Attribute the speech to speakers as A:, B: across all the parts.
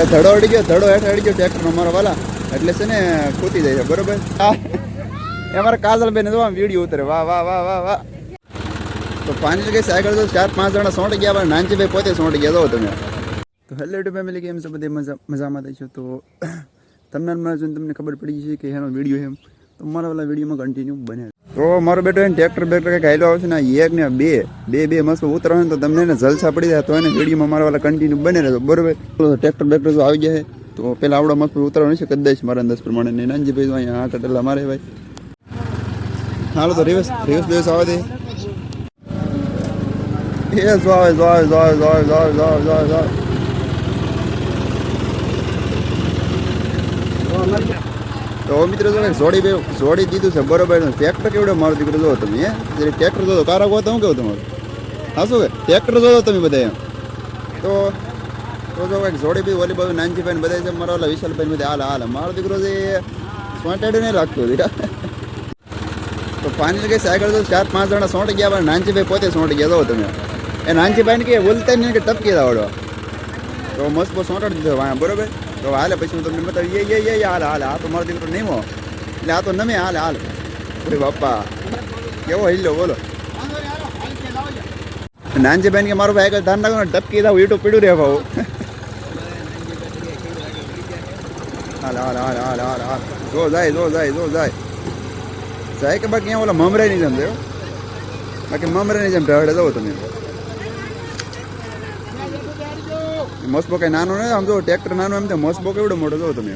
A: ધડો અડી ગયો, ધડો હેઠ અડી ગયો ટ્રેક્ટરનો મારો વાલા. એટલે છે ને ખૂતી જાય છે, બરોબર? એ અમારા કાજલબેન જો આમ વીડિયો ઉતરે વાહ વાહ વાહ વાહ વાહ. તો પાંચ વાગે સાયકલ તો ચાર, પાંચ જણા સોંટી ગયા, પણ નાનજીભાઈ પોતે સોંટી ગયા, જો તમે. તો હેલો ટુ ફેમિલી, કેમ છો બધી? મજા મજામાં થઈ છો? તો તમને જોઈને તમને ખબર પડી છે કે એનો વીડિયો એમ. તો મારા વાલા વિડીયોમાં કન્ટિન્યુ બને. તો મારો બેટો એને ટ્રેક્ટર બેક્ટર કંઈક હાલ્યો આવશે ને એક ને બે બે બે મસ્ત ઉતરાવે તો તમને એને જલસા પડી જાય તો એને વિડીયોમાં મારા વાળા કન્ટિન્યુ બને રહેતો બરોબર? ટ્રેક્ટર બેક્ટર જો આવી જાય, તો પેલા આવડો મસ્ત ઉતરવાનું છે કદાચ મારા અંદાજ પ્રમાણે. ને નાનજીભાઈ અહીંયા હા કટેલા મારે ભાઈ. હાલો તો રિવર્સ રિવર્સ બેવસ આવે દે. એ જો આવે જો આવે જો આવે જો આવે જો આવે જો આવે જો આવે જો આવે તો મિત્રો કંઈક જોડી બે જોડી દીધું છે બરોબર ટ્રેક્ટર કેવડો મારો દીકરો જો તમે, હે? જરી ટ્રેક્ટર જોતો કારા ગો તો હું કેવું તમારું? હા, શું કે? ટ્રેક્ટર જોતો તમે બધા એમ. તો તો જો કંઈક જોડી બી ઓલી બાજુ નાનજીભાઈ બધા છે, મારા ઓલા વિશાલભાઈ બધા હાલ હાલ, મારો દીકરો જે સોંટેડ નહીં લાગતો દીકરા તો પાણી લગે સાયકલ તો ચાર પાંચ જણા સોંટી ગયા, પણ નાનજીભાઈ પોતે સોંટી ગયા જો તમે. એ નાનજીભાઈને કે બોલતા નહીં કે ટપકી દાવડો તો મસ્ત બહુ સોંટાડી દીધો વાયા બરોબર? તો હાલે, પછી હું તમને બતાવી. એ એ હાલ હાલ. આ તો મારો દીકરો નહીં એટલે આ તો નમે, હાલ હાલ. અરે બાપા. કેવો હિલ્લો, બોલો. નાનજીભાઈ કે મારો ભાઈ ધ્યાન રાખો ને ટપકી દાવ યુટ્યુબ પીડ્યું રે ભાવ. હાલ હાલ હાલ હાલ હાલ હાલ. જો જાય જો જાય જો જાય. જાય કે બાકી ઓલા નહીં જમતો બાકી મમરાની જમતા હડે જવો તમે. મસ્બો કઈ નાનો નહીં આમ જો ટ્રેક્ટર નાનો એમ તો મસ્બો કેવડો મોટો જો તમે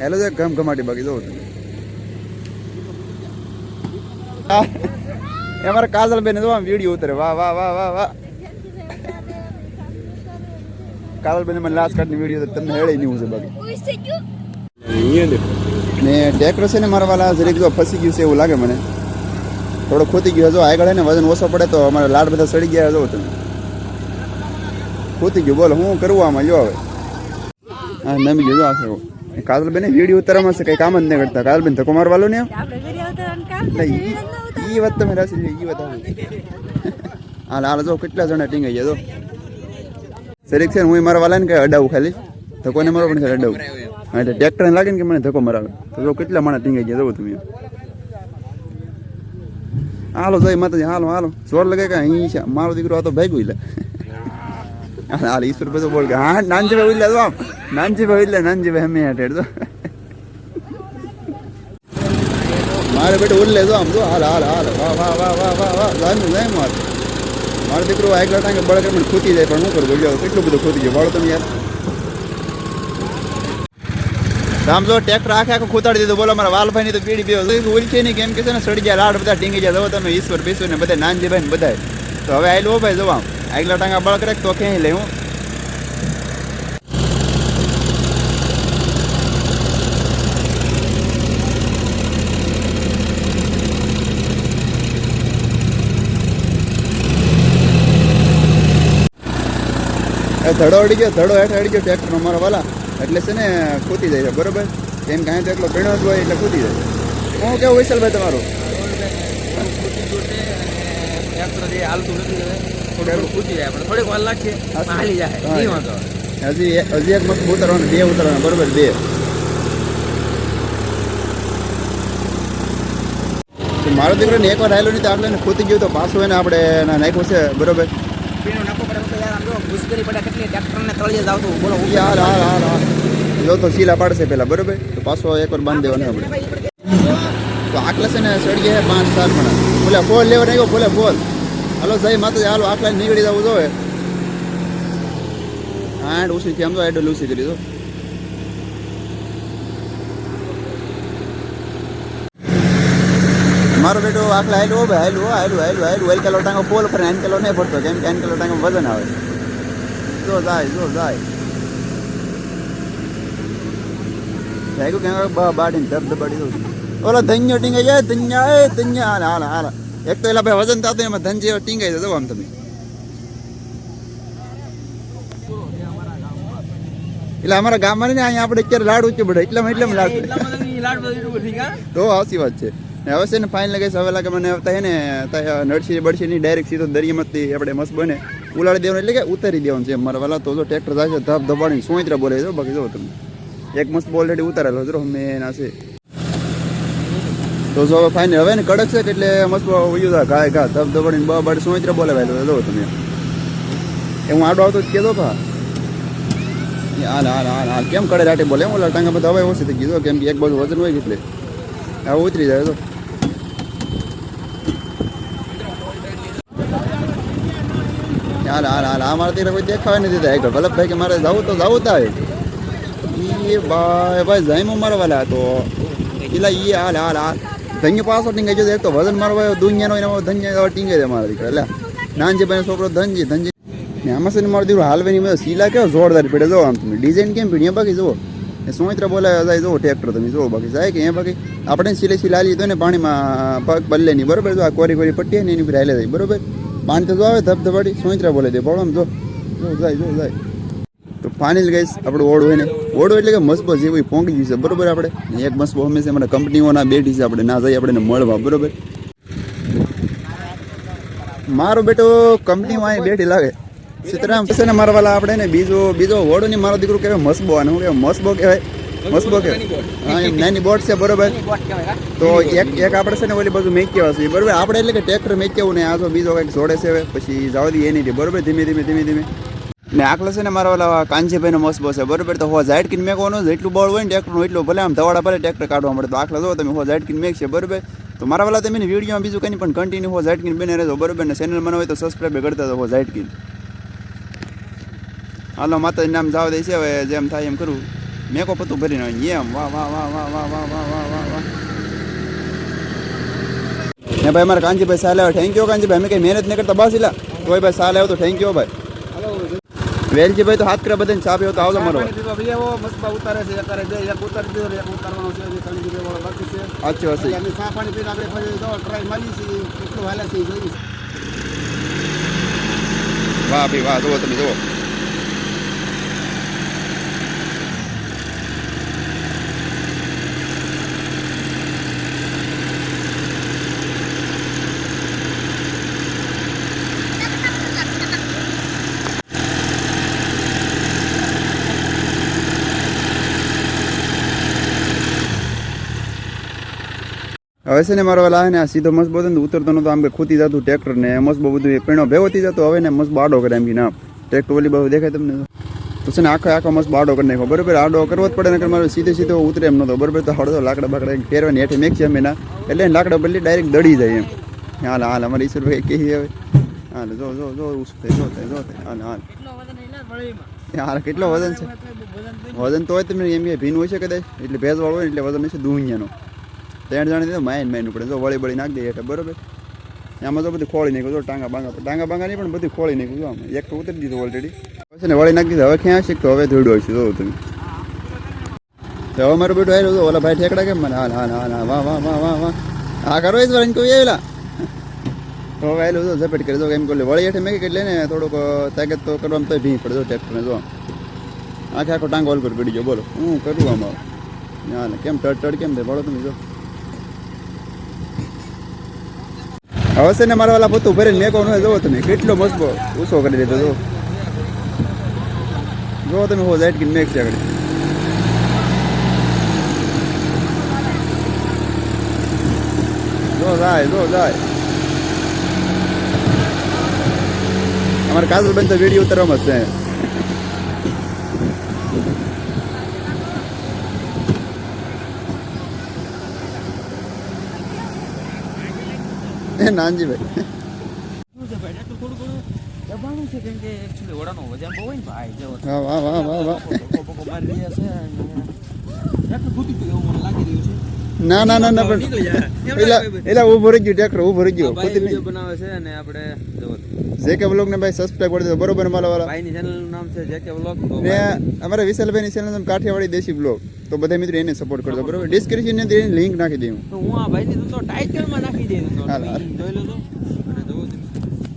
A: હેલો છે ઘમ ઘમાટી બાકી જોવો તમે. એ મારા કાજલ બેન જો વીડિયો ઉતરે, વાહ વાહ વાહ વાહ વાહ. કાજલ બેન મને લાસ્ટ કાર્ડની વીડિયો તમને હેળે નહીં છે બાકી. ને ટ્રેક્ટર છે ને મારા વાલા, જરીક જો ફસી ગયું છે એવું લાગે મને. થોડો ખોતી ગયો જો આગળ એને વજન ઓછો પડે તો અમારા લાડ બધા સડી ગયા જો તમે. ખોતી ગયું. બોલો હું કરવું આમાં જો હવે. હા નમી ગયું આખે કાજલ કાજલબેન વીડિયો ઉતારવામાં છે કઈ કામ જ નહીં કરતા. કાજલબેન ધક્કો મારવાલો ને ઈ વાત તમે રાશિ ઈ વાત હાલ હાલ જો કેટલા જણા ટીંગાઈ ગયા તો સરીક છે હું મારા વાલા ને કઈ અડાવું ખાલી. ધક્કો ને મારો પણ ખાલી અડાવું હા એટલે ટ્રેક્ટર લાગે ને કે મને ધક્કો મરાવે તો જો કેટલા માણસ ટીંગાઈ ગયા જવું તમે. હાલો જય માતાજી હાલો હાલો. જોર લગે કે અહીં છે. મારો દીકરો આ તો ભાગ્યું એટલે ಅಲ್ಲಿ ಈಶ್ವರ ರೂಪಾಯಿ ಬೋಳ್ಗೆ ಹಾ ನಾನ್ ಜೀವ ಇಲ್ಲ ಅಲ್ವಾ ನಾನ್ ಜೀವ ಇಲ್ಲ ನಾನ್ ಜೀವ ಹೆಮ್ಮೆ ಆಟ ಹಿಡ್ದು ಮಾಡಿಬಿಟ್ಟು ಉರ್ಲೇದು ಅಂಬುದು ಹಾಲ ಹಾಲ ಹಾಲ ವಾ ವಾ ವಾ ವಾ ವಾ ವಾ ನಾನು નહીં માર મારે દીકરો આ એકલા ટાંગે બળકર મને ખૂતી જાય પણ હું કરું બોલ્યો કેટલું બધું ખૂતી ગયું વાળો તમે યાર રામજો ટ્રેક્ટર આખે આખું ખૂતાડી દીધું બોલો મારા વાલભાઈ ની તો પીડી પીવો ઉલચે ની કેમ કે છે ને સડી ગયા લાડ બધા ટીંગી ગયા જવો તમે ઈશ્વર બીશ્વર ને બધા નાનજીભાઈ ને બધા તો હવે આવેલો ભાઈ જવા આગલા ટાંગા બળક રાખ તો ક્યાંય લેવું? એ ધડો અડી ગયો, ધડો હેઠ અડી ગયો ટ્રેક્ટરનો મારો વાલા. એટલે છે ને ખૂતી જાય છે, બરોબર? એમ કાંઈ તો એટલો પીણો જ હોય એટલે ખૂતી જાય હું કેવું વિશાલભાઈ તમારું?
B: થોડું ઉતરી જાય
A: પણ વાર એકવાર આવેલો નહીં તો આપણે ખૂતી ગયો તો પાછું એને આપણે નાખ્યું છે બરોબર?
B: જો
A: તો શીલા પાડશે પેલા બરોબર? તો પાછો એકવાર બાંધી દેવાનો આપણે. તો આ ક્લાસે ને સળગી પાંચ સાત મણા બોલે ફોલ લેવા નહીં બોલે ફોલ હાલો સાહેબ, માતાજી, હાલો, આટલા નીકળી જવું જોવે. આઠ ઉસી થી આમ તો એડલ ઉસી કરી દો. મારો બેટો આખલા હાલ્યો ભાઈ હાલ્યો આયલું હાલ્યો હાલ્યો એક કિલો ટાંગો પોલ પર એન કિલો નહીં પડતો, કેમ કે એન કિલો ટાંગો વજન આવે. જો જાય જો જાય. જાગ્યું કે બા બાડીને ધબ દબાડી દઉં ઓલા ધન્યો ટીંગાઈ જાય, ધન્ય ધન્યા, હાલ હાલ હાલ. એક તો એલા ભાઈ વજન થતું એમાં ધન જેવા ટીંગાઈ જતો આમ તમે. એટલે અમારા ગામમાં ને અહીંયા આપણે અત્યારે લાડ ઉચ્ચ પડે એટલામાં એટલામાં લાડ તો આવતી વાત છે. હવે છે ને ફાઇન લાગે છે હવે લાગે મને હે ને નડશી બડશી ની ડાયરેક્ટ સીધો દરિયામાંથી આપણે મસ્ત બને. ઉલાડી દેવાનું એટલે કે ઉતારી દેવાનું છે મારા વાલા તો જો ટ્રેક્ટર જાય છે ધબ ધબાણી સોઈત્રા બોલે છે બાકી જો તમે. એક મસ્ત ઓલરેડી ઉતારેલો જો મેં એના છે. તો જો હવે ફાઇનલ હવે ને કડક છે એટલે મસ્ત ઉયું થાય ગાય ઘા ધબ ધબાડીને બ બડ સોઈત્ર બોલે ભાઈ જો તમે. એ હું આડો આવતો કહેતો પા હાલ હાલ હાલ હાલ. કેમ કડે રાટે બોલે? હું લટાંગા બધા હવે ઓછી થઈ ગયો કેમ કે એક બાજુ વજન હોય એટલે. આ ઉતરી જાય તો હાલ હાલ હાલ. આ મારે ત્યાં કોઈ દેખાવા નથી દેતા એક વલ્લભભાઈ કે મારે જવું તો જવું થાય એ ભાઈ ભાઈ જઈમો મારા વાલા તો. એલા ઈ, હાલ હાલ હાલ. ધન્ય પાસો ટીંગે જો એક તો વજન મારો ભાઈ દુનિયાનો એનો ધન્ય ટીંગે છે મારા દીકરા એટલે નાનજી ભાઈ છોકરો ધનજી ધનજી. ને આમાં છે ને મારો દીકરો હાલવેની મેં સીલા કેવો જોરદાર પડે જો આમ તમે. ડિઝાઇન કેમ પીડી? બાકી જુઓ. એ સોઈત્ર બોલાવે, જાય, જુઓ, ટ્રેક્ટર તમે જુઓ, બાકી જાય કે એ બાકી. આપણે સિલે સિલા લીધો ને પાણીમાં પગ બદલે નહીં, બરોબર? જો આ કોરી કોરી પટ્ટી ને એની પર હાલે જાય, બરોબર? પાણી તો જો આવે ધબધબાડી સોઈત્રા બોલે દે બોલો આમ જો. જો, જાય જો, જાય. તો ફાઇનલ ગઈશ આપણું ઓળું હોય ને ઓળું એટલે કે મસ્બો જેવું પોંગી ગયું છે, બરોબર આપણે? એક મસ્બો હંમેશા અમારા કંપનીઓના બેઠી છે આપણે ના જઈએ આપણે મળવા, બરોબર? મારો બેટો કંપનીમાં અહીં બેઠી લાગે. સીતરામ છે ને મારા વાલા આપણે ને, બીજો બીજો ઓળો ની મારો દીકરો કહેવાય મસ્બો અને હું કહેવાય? મસ્બો કહેવાય. મસ્બો કહેવાય. હા, એમ નાની બોટ છે, બરોબર? તો એક એક આપણે છે ને ઓલી બાજુ મેક્યા હશે બરોબર? આપણે એટલે કે ટ્રેક્ટર મેક્યાવું ને, આ જો બીજો કંઈક જોડે છે પછી જવા દઈએ એની બરોબર? ધીમે ધીમે ધીમે ધીમે. ને આકલો છે ને મારા ઓલા કાંજીભાઈનો મસ્બો છે. બરોબર, તો હો ઝાઈટ કિન મેકવાનો, જેટલું બળ હોય ને ટ્રેક્ટરનું એટલું ભલે આમ ધવાડા ભલે ટ્રેક્ટર કાઢવા મળે, તો આખલા જો તમે હો ઝાઈટ કિન મેક છે બરોબર? તો મારા વાલા તમે વીડિયો બીજું કંઈ પણ કન્ટિન્યુ હો ઝાઈટ કિન બને રહેજો, બરોબર? ને ચેનલ મને હોય તો સબસ્ક્રાઈબ કરતા હો ઝાઈટ કિન હાલો, માતાજી નામ જાવ દે છે, હવે જેમ થાય એમ કરું. મેકો પતું ભરી આવી એમ, વાહ વાહ વાહ વાહ વાહ વાહ વાહ વાહ વાહ વાહ. ને ભાઈ મારા કાંજીભાઈ સાલ આવ્યો થેન્ક યુ કાંજીભાઈ અમે કંઈ મહેનત નહીં કરતા, બસ ઇલા તો ભાઈ સાલે આવ્યો તો થેન્ક યુ ભાઈ. વેલજીભાઈ તો હાથ કરે બધાને ચા પીવો તો આવજો મારો.
C: ભાઈ ઉતારે છે અત્યારે બે એક ઉતારી દીધો એક ઉતારવાનો છે ત્રણ વાળો બાકી છે.
A: અચ્છા હશે
C: ચા પાણી પીને આપણે તો ટ્રાય મારી છે કેટલું હાલે છે જોઈ
A: વાહ ભાઈ વાહ જુઓ તમે જુઓ. હવે છે ને મારો વેલા ને આ સીધો મસ્ત બધું ઉતરતો નતો, આમ કે ખૂતી જતું ટ્રેક્ટર ને મસ્ત બધું એ પીણો ભેગો થઈ જતો, હવે ને મસ્ત બાડો કરે એમ કે ના ટ્રેક્ટર ઓલી બહુ દેખાય તમને? તો છે ને આખો આખો મસ્ત બાડો કરી નાખો બરોબર, આડો કરવો જ પડે ને મારો સીધે સીધો ઉતરે એમ નતો. બરોબર, તો હળદો લાકડા બાકડા ફેરવાની હેઠે મેક છે એના એટલે લાકડા બદલી ડાયરેક્ટ દડી જાય એમ. હાલ હાલ, અમારે ઈશ્વરભાઈ કહી હવે. હાલ, જો જો જો જો જો હાલ હાલ. હાલ, કેટલો વજન છે? વજન તો હોય તમને, એમ કે ભીન હોય છે કદાચ. એટલે ભેજવાળો હોય એટલે વજન હશે દુનિયાનો ત્રણ જણા દીધો, માઇન માઇન પડે જો વળી વળી નાખી દઈએ એટલે બરાબર. આમાં તો બધું ખોળી નાખ્યું જો ટાંગા બાંગા ટાંગા બાંગા નહીં, પણ બધું ખોળી નાખ્યું જો એક તો ઉતરી દીધું ઓલરેડી પછી ને વળી નાખી દીધું. હવે ક્યાં શીખતો હવે ધોડ્યો છે, જો તમે. તો હવે મારું બેટું આવ્યું ઓલા ભાઈ ઠેકડા કેમ મને? હાલ હાલ હાલ વાહ વાહ વાહ વાહ વાહ. હા કરો જ વાળા કોઈ આવેલા તો હવે આવેલું જો ઝપેટ કરી દો એમ કહ્યું વળી હેઠે મેં એટલે ને થોડુંક તાકાત તો કરવામાં તો ભીં પડે, જો ટ્રેક્ટરને જો. આખે આખો ટાંગો ઓલ કરી પડી ગયો, બોલો. હું કરું આમાં? ના કેમ ટડ ટડ કેમ થાય? બોલો તમે જો. હવે ને મારા વાલા પોતું ભરીને મેકો ન જોવો તમે, કેટલો મસ્ત ઓછો કરી દીધો જો જો તમે હો જાઈટ કે મેક છે આગળ. જો જાય જો જાય. અમારે કાજલબેન તો વીડિયો ઉતરવામાં જ છે. એ નાનજીભાઈ.
B: દબાણું છે કેમ કે એકચ્યુઅલી વડાનો વજન બહુ હોય ને ભાઈ જો.
A: વાહ વાહ વાહ વાહ
B: ધક્કો બક્કો મારી રહ્યા છે એટલું ખૂટી ગયું એવું મને લાગી રહ્યું છે.
A: ના ના ના ના પણ એલા
B: ભાઈ.
A: એલા ઊભો રહી ગયું ટ્રેક્ટર ઊભો રહી ગયો
B: ભાઈ
A: પોતે
B: વીડિયો બનાવે છે અને આપણે
A: જેકે બ્લોગ ને ભાઈ સબસ્ક્રાઇબ કરી દેજો બરોબર મારા વાળા
B: ચેનલનું નામ છે જેકે બ્લોગ ને
A: ને વિશાલભાઈ ની ચેનલ છે કાઠિયાવાડી દેશી બ્લોગ તો બધા મિત્રો એને સપોર્ટ કરજો બરોબર ડિસ્ક્રિપ્શનની અંદર લિંક નાખી દઉં.
B: તો હું આ ભાઈની તો ટાઇટલમાં નાખી દઈ તો. જોઈ લો તો.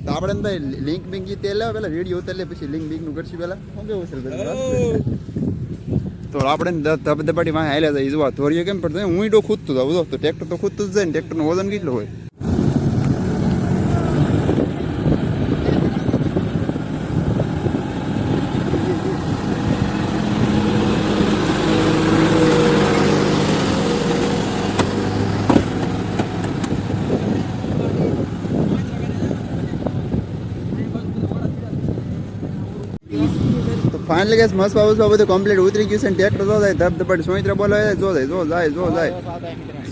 A: આપણે ભાઈ લિંક બિંક તે લાવ પેલા વીડિયો ઉતાર લે પછી લિંક બિંકનું કરશું પેલા. શું કેવું વિશાલભાઈ તો આપણે ધબધબાટી વાંહે હાલ્યા એ જોવા. ધોરીએ કેમ પડતો હું ડો ખૂદતું જાઉં જો તો. ટ્રેક્ટર તો ખૂદતું જ જાય ને, ટ્રેક્ટરનું વજન કેટલું હોય? Thank you. ફાઇનલ ગેસ મસ્ત બાબુ બધું કમ્પ્લીટ ઉતરી ગયું છે ને ટ્રેક્ટર જો જાય ધબ ધબડ સોઈત્ર બોલે જો જાય જો જાય જો જાય.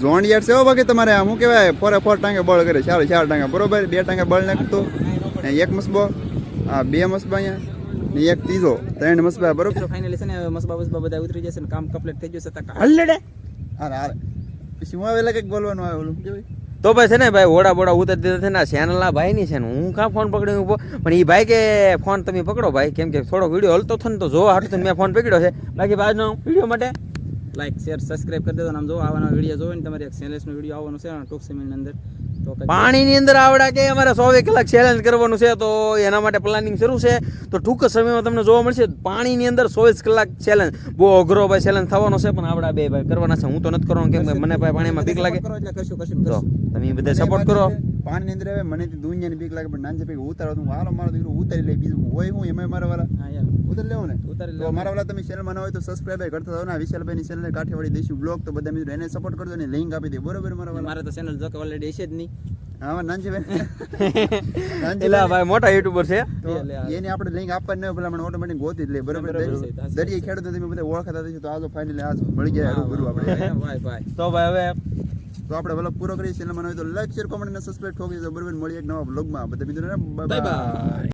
A: ઝોન યાર છે બાકી તમારે આમ શું કહેવાય ફોરે ફોર ટાંગે બળ કરે ચાર ચાર ટાંગે બરોબર? બે ટાંગે બળ નાખતો એક મસબો આ બે મસબા અહીંયા ને એક ત્રીજો ત્રણ મસબા બરોબર?
B: ફાઇનલી છે ને મસબા બસબા બધા ઉતરી જશે ને કામ કમ્પ્લીટ થઈ જશે તક. હલ્લેડે
A: હારે અરે પછી હું આવેલા કંઈક બોલવાનું આવે ઓલું કેવાય
D: તો ભાઈ છે ને ભાઈ ઓડા બોડા ઉતરી દીધા છે ને ચેનલના ભાઈ ની છે ને હું કાં ફોન પકડી ઊભો પણ એ ભાઈ કે ફોન તમે પકડો ભાઈ, કેમ કે થોડો વીડિયો હલતો થયો ને તો જોવા હાટું મેં ફોન પકડ્યો છે. બાકી બાજનો વીડિયો માટે
B: લાઈક શેર સબસ્ક્રાઇબ કરી દેજો આમ જો આવવાનો વીડિયો જોવે ને તમારે એક સેલેસનો વીડિયો આવવાનો છે, ટૂંક સમયની અંદર.
D: પાણીની અંદર આવડા કે અમારે સો કલાક ચેલેન્જ કરવાનું છે તો એના માટે પ્લાનિંગ શરૂ છે. તો ટૂંક સમયમાં તમને જોવા મળશે પાણીની અંદર ચોવીસ કલાક ચેલેન્જ બહુ અઘરો ભાઈ ચેલેન્જ થવાનો છે પણ આવડા બે ભાઈ કરવાના છે. હું તો નથી કરવાનો કેમ કે મને ભાઈ પાણીમાં બીક લાગે. તમે બધા સપોર્ટ કરો.
A: પાણીની અંદર આવે મને દુનિયાની બીક લાગે પણ નાનજે ભાઈ ઉતારો હું હાલો મારો દીકરો ઉતારી લઈ બીજું હોય હું એમાં મારા વાળા ઉતારી લેવું ને?
B: ઉતારી
A: લેવું. મારા વાળા તમે ચેનલમાં હોય તો સબસ્ક્રાઈબ કરતા જાઓ ને વિશાલભાઈની ચેનલ કાઠિયાવાડી દેશું બ્લોગ તો બધા મિત્રો એને સપોર્ટ કરજો ને લિંક આપી દે બરોબર મારા વાળા
B: મારે તો ચેનલ જો કે ઓલરેડી છે જ નહીં.
A: હા નાનજી ભાઈ.
D: ભાઈ. મોટા યુટ્યુબર છે.
A: તો એની આપણે લિંક આપવાની નહીં પેલા મને ઓટોમેટિક ગોતી જ લે બરોબર?
B: છે,
A: ખેડૂતો તમે બધા ઓળખાતા થઈશું તો આજો ફાઇનલી આજ મળી ગયા રૂબરૂ આપણે.
B: ભાઈ ભાઈ
D: તો ભાઈ હવે
A: તો આપણે વલક પૂરો કરીએ ચેનલમાં હોય તો લાઈક શેર કોમેન્ટ અને સબસ્ક્રાઈબ ઠોકી દેજો બરોબર મળી એક નવા બ્લોગમાં બધા મિત્રોને
B: બાય બાય